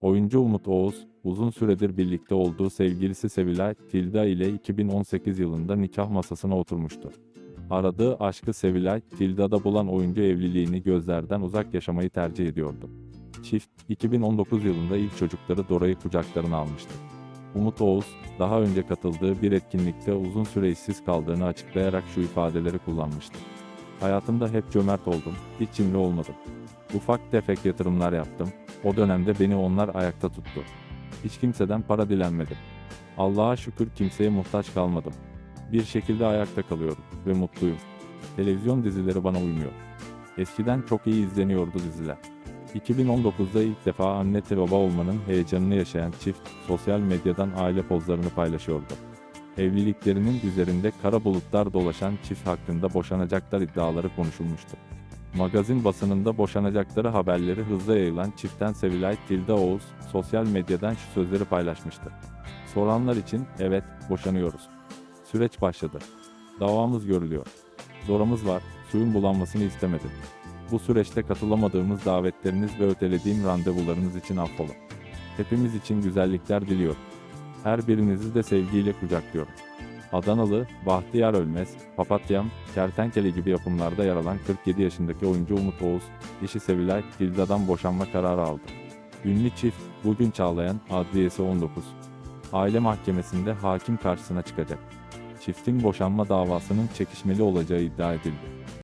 Oyuncu Umut Oğuz, uzun süredir birlikte olduğu sevgilisi Sevilay Tilda ile 2018 yılında nikah masasına oturmuştu. Aradığı aşkı Sevilay, Tilda'da bulan oyuncu evliliğini gözlerden uzak yaşamayı tercih ediyordu. Çift, 2019 yılında ilk çocukları Dora'yı kucaklarına almıştı. Umut Oğuz, daha önce katıldığı bir etkinlikte uzun süre işsiz kaldığını açıklayarak şu ifadeleri kullanmıştı. Hayatımda hep cömert oldum, hiç cimri olmadım. Ufak tefek yatırımlar yaptım, o dönemde beni onlar ayakta tuttu. Hiç kimseden para dilenmedim. Allah'a şükür kimseye muhtaç kalmadım. Bir şekilde ayakta kalıyorum ve mutluyum. Televizyon dizileri bana uymuyor. Eskiden çok iyi izleniyordu diziler. 2019'da ilk defa anne ve baba olmanın heyecanını yaşayan çift, sosyal medyadan aile pozlarını paylaşıyordu. Evliliklerinin üzerinde kara bulutlar dolaşan çift hakkında boşanacaklar iddiaları konuşulmuştu. Magazin basınında boşanacakları haberleri hızla yayılan çiftten Sevilay Tilda Oğuz, sosyal medyadan şu sözleri paylaşmıştı. Soranlar için, evet, boşanıyoruz. Süreç başladı. Davamız görülüyor. Zoramız var, suyun bulanmasını istemedim. Bu süreçte katılamadığımız davetleriniz ve ötelediğim randevularınız için affola. Hepimiz için güzellikler diliyorum. Her birinizi de sevgiyle kucaklıyorum. Adanalı, Bahtiyar Ölmez, Papatyam, Kertenkele gibi yapımlarda yer alan 47 yaşındaki oyuncu Umut Oğuz, eşi Sevilay, Dilda'dan boşanma kararı aldı. Ünlü çift, bugün Çağlayan, Adliyesi 19. Aile mahkemesinde hakim karşısına çıkacak. Çiftin boşanma davasının çekişmeli olacağı iddia edildi.